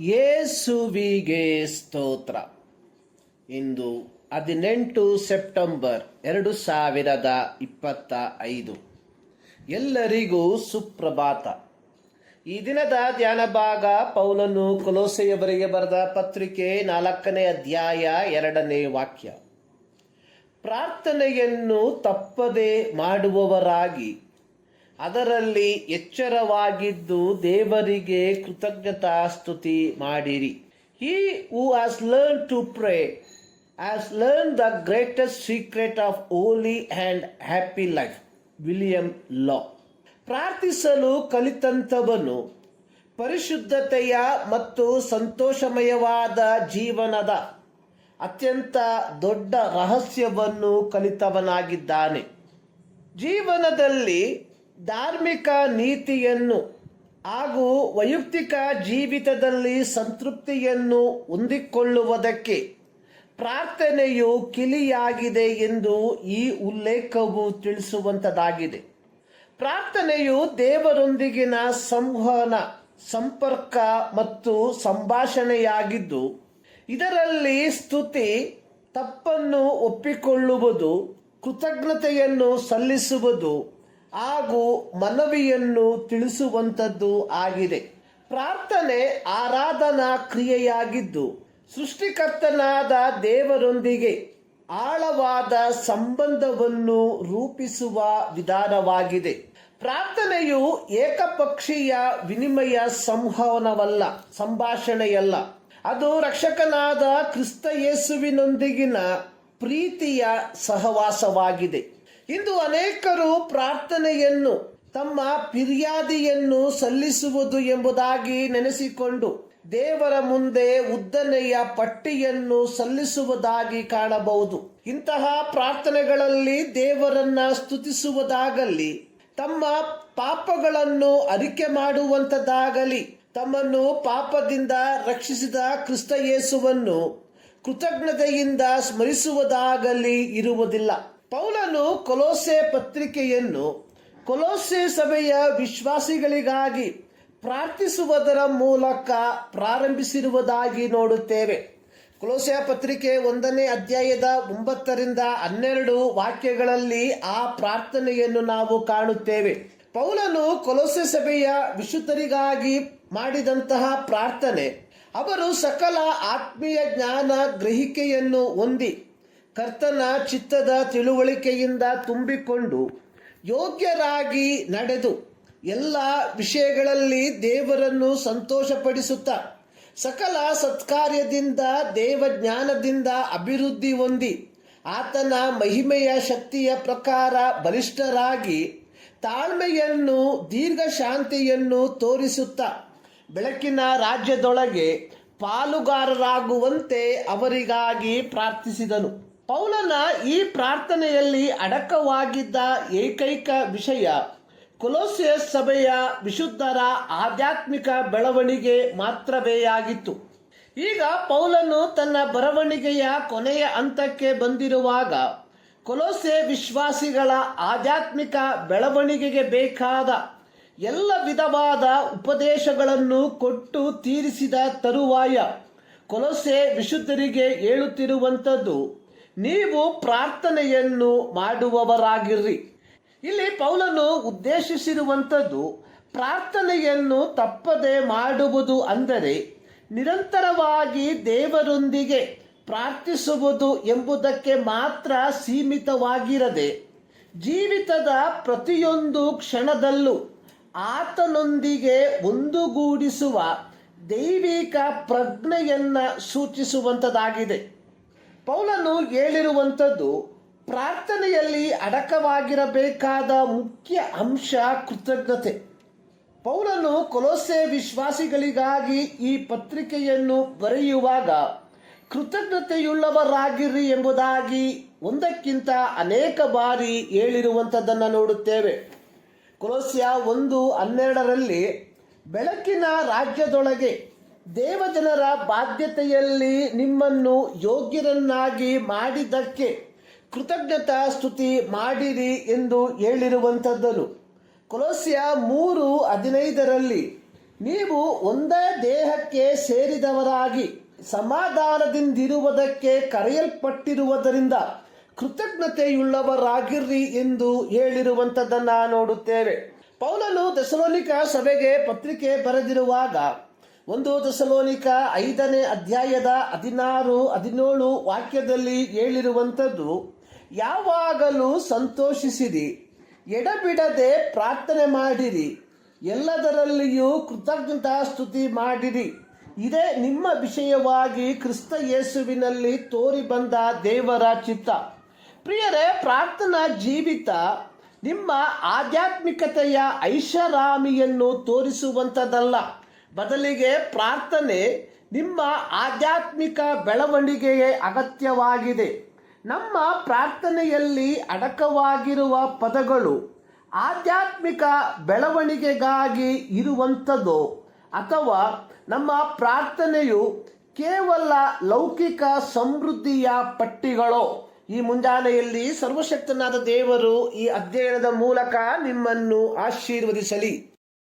ಯೇಸುವಿಗೆ ಸ್ತೋತ್ರ. ಇಂದು ಹದಿನೆಂಟು ಸೆಪ್ಟೆಂಬರ್ ಎರಡು ಸಾವಿರದ ಇಪ್ಪತ್ತ ಐದು. ಎಲ್ಲರಿಗೂ ಸುಪ್ರಭಾತ. ಈ ದಿನದ ಧ್ಯಾನ ಭಾಗ ಪೌಲನು ಕೊಲೋಸೆಯವರಿಗೆ ಬರೆದ ಪತ್ರಿಕೆ ನಾಲ್ಕನೇ ಅಧ್ಯಾಯ ಎರಡನೇ ವಾಕ್ಯ. ಪ್ರಾರ್ಥನೆಯನ್ನು ತಪ್ಪದೆ ಮಾಡುವವರಾಗಿ ಅದರಲ್ಲಿ ಎಚ್ಚರವಾಗಿದ್ದು ದೇವರಿಗೆ ಕೃತಜ್ಞತಾ ಸ್ತುತಿ ಮಾಡಿರಿ. He who has learn to pray has learn the greatest secret of holy and happy life William Law ಪ್ರಾರ್ಥಿಸಲು ಕಲಿತಂಥವನು ಪರಿಶುದ್ಧತೆಯ ಮತ್ತು ಸಂತೋಷಮಯವಾದ ಜೀವನದ ಅತ್ಯಂತ ದೊಡ್ಡ ರಹಸ್ಯವನ್ನು ಕಲಿತವನಾಗಿದ್ದಾನೆ. ಜೀವನದಲ್ಲಿ ಧಾರ್ಮಿಕ ನೀತಿಯನ್ನು ಹಾಗೂ ವೈಯಕ್ತಿಕ ಜೀವಿತದಲ್ಲಿ ಸಂತೃಪ್ತಿಯನ್ನು ಹೊಂದಿಕೊಳ್ಳುವುದಕ್ಕೆ ಪ್ರಾರ್ಥನೆಯು ಕಿಲಿಯಾಗಿದೆ ಎಂದು ಈ ಉಲ್ಲೇಖವು ತಿಳಿಸುವಂಥದ್ದಾಗಿದೆ ಪ್ರಾರ್ಥನೆಯು ದೇವರೊಂದಿಗಿನ ಸಂವಹನ, ಸಂಪರ್ಕ ಮತ್ತು ಸಂಭಾಷಣೆಯಾಗಿದ್ದು, ಇದರಲ್ಲಿ ಸ್ತುತಿ, ತಪ್ಪನ್ನು ಒಪ್ಪಿಕೊಳ್ಳುವುದು, ಕೃತಜ್ಞತೆಯನ್ನು ಸಲ್ಲಿಸುವುದು ಹಾಗೂ ಮನವಿಯನ್ನು ತಿಳಿಸುವಂಥದ್ದು ಆಗಿದೆ. ಪ್ರಾರ್ಥನೆ ಆರಾಧನಾ ಕ್ರಿಯೆಯಾಗಿದ್ದು, ಸೃಷ್ಟಿಕರ್ತನಾದ ದೇವರೊಂದಿಗೆ ಆಳವಾದ ಸಂಬಂಧವನ್ನು ರೂಪಿಸುವ ವಿಧಾನವಾಗಿದೆ. ಪ್ರಾರ್ಥನೆಯು ಏಕಪಕ್ಷೀಯ ವಿನಿಮಯ ಸಂವಹನವಲ್ಲ, ಸಂಭಾಷಣೆಯಲ್ಲ. ಅದು ರಕ್ಷಕನಾದ ಕ್ರಿಸ್ತ ಯೇಸುವಿನೊಂದಿಗಿನ ಪ್ರೀತಿಯ ಸಹವಾಸವಾಗಿದೆ. ಇಂದು ಅನೇಕರು ಪ್ರಾರ್ಥನೆಯನ್ನು, ತಮ್ಮ ಫಿರ್ಯಾದಿಯನ್ನು ಸಲ್ಲಿಸುವುದು ಎಂಬುದಾಗಿ ನೆನೆಸಿಕೊಂಡು ದೇವರ ಮುಂದೆ ಉದ್ದನೆಯ ಪಟ್ಟಿಯನ್ನು ಸಲ್ಲಿಸುವುದಾಗಿ ಕಾಣಬಹುದು. ಇಂತಹ ಪ್ರಾರ್ಥನೆಗಳಲ್ಲಿ ದೇವರನ್ನ ಸ್ತುತಿಸುವುದಾಗಲಿ, ತಮ್ಮ ಪಾಪಗಳನ್ನು ಅರಿಕೆ ಮಾಡುವಂಥದ್ದಾಗಲಿ, ತಮ್ಮನ್ನು ಪಾಪದಿಂದ ರಕ್ಷಿಸಿದ ಕ್ರಿಸ್ತ ಯೇಸುವನ್ನು ಕೃತಜ್ಞತೆಯಿಂದ ಸ್ಮರಿಸುವುದಾಗಲಿ ಇರುವುದಿಲ್ಲ. ಪೌಲನು ಕೊಲೋಸೆ ಪತ್ರಿಕೆಯನ್ನು ಕೊಲೋಸೆ ಸಭೆಯ ವಿಶ್ವಾಸಿಗಳಿಗಾಗಿ ಪ್ರಾರ್ಥಿಸುವುದರ ಮೂಲಕ ಪ್ರಾರಂಭಿಸಿರುವುದಾಗಿ ನೋಡುತ್ತೇವೆ. ಕೊಲೋಸೆ ಪತ್ರಿಕೆ ಒಂದನೇ ಅಧ್ಯಾಯದ ಒಂಬತ್ತರಿಂದ ಹನ್ನೆರಡು ವಾಕ್ಯಗಳಲ್ಲಿ ಆ ಪ್ರಾರ್ಥನೆಯನ್ನು ನಾವು ಕಾಣುತ್ತೇವೆ. ಪೌಲನು ಕೊಲೋಸೆ ಸಭೆಯ ವಿಶುದ್ಧರಿಗಾಗಿ ಮಾಡಿದಂತಹ ಪ್ರಾರ್ಥನೆ ಅವರು ಸಕಲ ಆತ್ಮೀಯ ಜ್ಞಾನ ಗ್ರಹಿಕೆಯನ್ನು ಹೊಂದಿ ಕರ್ತನ ಚಿತ್ತದ ತಿಳುವಳಿಕೆಯಿಂದ ತುಂಬಿಕೊಂಡು ಯೋಗ್ಯರಾಗಿ ನಡೆದು ಎಲ್ಲ ವಿಷಯಗಳಲ್ಲಿ ದೇವರನ್ನು ಸಂತೋಷಪಡಿಸುತ್ತಾ ಸಕಲ ಸತ್ಕಾರ್ಯದಿಂದ ದೇವಜ್ಞಾನದಿಂದ ಅಭಿವೃದ್ಧಿ ಹೊಂದಿ ಆತನ ಮಹಿಮೆಯ ಶಕ್ತಿಯ ಪ್ರಕಾರ ಬಲಿಷ್ಠರಾಗಿ ತಾಳ್ಮೆಯನ್ನು, ದೀರ್ಘ ಶಾಂತಿಯನ್ನು ತೋರಿಸುತ್ತಾ ಬೆಳಕಿನ ರಾಜ್ಯದೊಳಗೆ ಪಾಲುಗಾರರಾಗುವಂತೆ ಅವರಿಗಾಗಿ ಪ್ರಾರ್ಥಿಸಿದನು. ಪೌಲನ ಈ ಪ್ರಾರ್ಥನೆಯಲ್ಲಿ ಅಡಕವಾಗಿದ್ದ ಏಕೈಕ ವಿಷಯ ಕೊಲೋಸಿಯಸ್ ಸಭೆಯ ವಿಶುದ್ಧರ ಆಧ್ಯಾತ್ಮಿಕ ಬೆಳವಣಿಗೆ ಮಾತ್ರವೇ ಆಗಿತ್ತು. ಈಗ ಪೌಲನು ತನ್ನ ಬರವಣಿಗೆಯ ಕೊನೆಯ ಹಂತಕ್ಕೆ ಬಂದಿರುವಾಗ ಕೊಲೋಸೆ ವಿಶ್ವಾಸಿಗಳ ಆಧ್ಯಾತ್ಮಿಕ ಬೆಳವಣಿಗೆಗೆ ಬೇಕಾದ ಎಲ್ಲ ವಿಧವಾದ ಉಪದೇಶಗಳನ್ನು ಕೊಟ್ಟು ತೀರಿಸಿದ ತರುವಾಯ ಕೊಲೋಸೆ ವಿಶುದ್ಧರಿಗೆ ಹೇಳುತ್ತಿರುವಂಥದ್ದು ನೀವು ಪ್ರಾರ್ಥನೆಯನ್ನು ಮಾಡುವವರಾಗಿರ್ರಿ. ಇಲ್ಲಿ ಪೌಲನು ಉದ್ದೇಶಿಸಿರುವಂಥದ್ದು ಪ್ರಾರ್ಥನೆಯನ್ನು ತಪ್ಪದೆ ಮಾಡುವುದು ಅಂದರೆ ನಿರಂತರವಾಗಿ ದೇವರೊಂದಿಗೆ ಪ್ರಾರ್ಥಿಸುವುದು ಎಂಬುದಕ್ಕೆ ಮಾತ್ರ ಸೀಮಿತವಾಗಿರದೆ ಜೀವಿತದ ಪ್ರತಿಯೊಂದು ಕ್ಷಣದಲ್ಲೂ ಆತನೊಂದಿಗೆ ಒಂದುಗೂಡಿಸುವ ದೈವಿಕ ಪ್ರಜ್ಞೆಯನ್ನು ಸೂಚಿಸುವಂಥದ್ದಾಗಿದೆ. ಪೌಲನು ಹೇಳಿರುವಂಥದ್ದು ಪ್ರಾರ್ಥನೆಯಲ್ಲಿ ಅಡಕವಾಗಿರಬೇಕಾದ ಮುಖ್ಯ ಅಂಶ ಕೃತಜ್ಞತೆ. ಪೌಲನು ಕೊಲೋಸೆ ವಿಶ್ವಾಸಿಗಳಿಗಾಗಿ ಈ ಪತ್ರಿಕೆಯನ್ನು ಬರೆಯುವಾಗ ಕೃತಜ್ಞತೆಯುಳ್ಳವರಾಗಿರಿ ಎಂಬುದಾಗಿ ಒಂದಕ್ಕಿಂತ ಅನೇಕ ಬಾರಿ ಹೇಳಿರುವಂಥದ್ದನ್ನು ನೋಡುತ್ತೇವೆ. ಕೊಲೋಸ್ಯ ಒಂದು ಹನ್ನೆರಡರಲ್ಲಿ ಬೆಳಕಿನ ರಾಜ್ಯದೊಳಗೆ ದೇವಜನರ ಬಾಧ್ಯತೆಯಲ್ಲಿ ನಿಮ್ಮನ್ನು ಯೋಗ್ಯರನ್ನಾಗಿ ಮಾಡಿದ್ದಕ್ಕೆ ಕೃತಜ್ಞತಾ ಸ್ತುತಿ ಮಾಡಿರಿ ಎಂದು ಹೇಳಿರುವಂಥದ್ದನು ಕೊಲೋಸಿಯ ಮೂರು ಹದಿನೈದರಲ್ಲಿ, ನೀವು ಒಂದೇ ದೇಹಕ್ಕೆ ಸೇರಿದವರಾಗಿ ಸಮಾಧಾನದಿಂದಿರುವುದಕ್ಕೆ ಕರೆಯಲ್ಪಟ್ಟಿರುವುದರಿಂದ ಕೃತಜ್ಞತೆಯುಳ್ಳವರಾಗಿರ್ರಿ ಎಂದು ಹೇಳಿರುವಂಥದ್ದನ್ನು ನೋಡುತ್ತೇವೆ. ಪೌಲನು ದೆಸಲೋನಿಕ ಸಭೆಗೆ ಪತ್ರಿಕೆ ಬರೆದಿರುವಾಗ ಒಂದು ದೆಸಲೋನಿಕ ಐದನೇ ಅಧ್ಯಾಯದ ಹದಿನಾರು, ಹದಿನೇಳು ವಾಕ್ಯದಲ್ಲಿ ಹೇಳಿರುವಂಥದ್ದು, ಯಾವಾಗಲೂ ಸಂತೋಷಿಸಿರಿ, ಎಡಬಿಡದೆ ಪ್ರಾರ್ಥನೆ ಮಾಡಿರಿ, ಎಲ್ಲದರಲ್ಲಿಯೂ ಕೃತಜ್ಞತಾ ಸ್ತುತಿ ಮಾಡಿರಿ. ಇದೇ ನಿಮ್ಮ ವಿಷಯವಾಗಿ ಕ್ರಿಸ್ತ ಯೇಸುವಿನಲ್ಲಿ ತೋರಿ ಬಂದ ದೇವರ ಚಿತ್ತ. ಪ್ರಿಯರೇ, ಪ್ರಾರ್ಥನಾ ಜೀವಿತ ನಿಮ್ಮ ಆಧ್ಯಾತ್ಮಿಕತೆಯ ಐಷಾರಾಮಿಯನ್ನು ತೋರಿಸುವಂಥದ್ದಲ್ಲ. ಬದಲಿಗೆ ಪ್ರಾರ್ಥನೆ ನಿಮ್ಮ ಆಧ್ಯಾತ್ಮಿಕ ಬೆಳವಣಿಗೆಗೆ ಅಗತ್ಯವಾಗಿದೆ. ನಮ್ಮ ಪ್ರಾರ್ಥನೆಯಲ್ಲಿ ಅಡಕವಾಗಿರುವ ಪದಗಳು ಆಧ್ಯಾತ್ಮಿಕ ಬೆಳವಣಿಗೆಗಾಗಿ ಇರುವಂಥದ್ದು ಅಥವಾ ನಮ್ಮ ಪ್ರಾರ್ಥನೆಯು ಕೇವಲ ಲೌಕಿಕ ಸಮೃದ್ಧಿಯ ಪಟ್ಟಿಗಳೋ? ಈ ಮುಂಜಾನೆಯಲ್ಲಿ ಸರ್ವಶಕ್ತನಾದ ದೇವರು ಈ ಅಧ್ಯಯನದ ಮೂಲಕ ನಿಮ್ಮನ್ನು ಆಶೀರ್ವದಿಸಲಿ.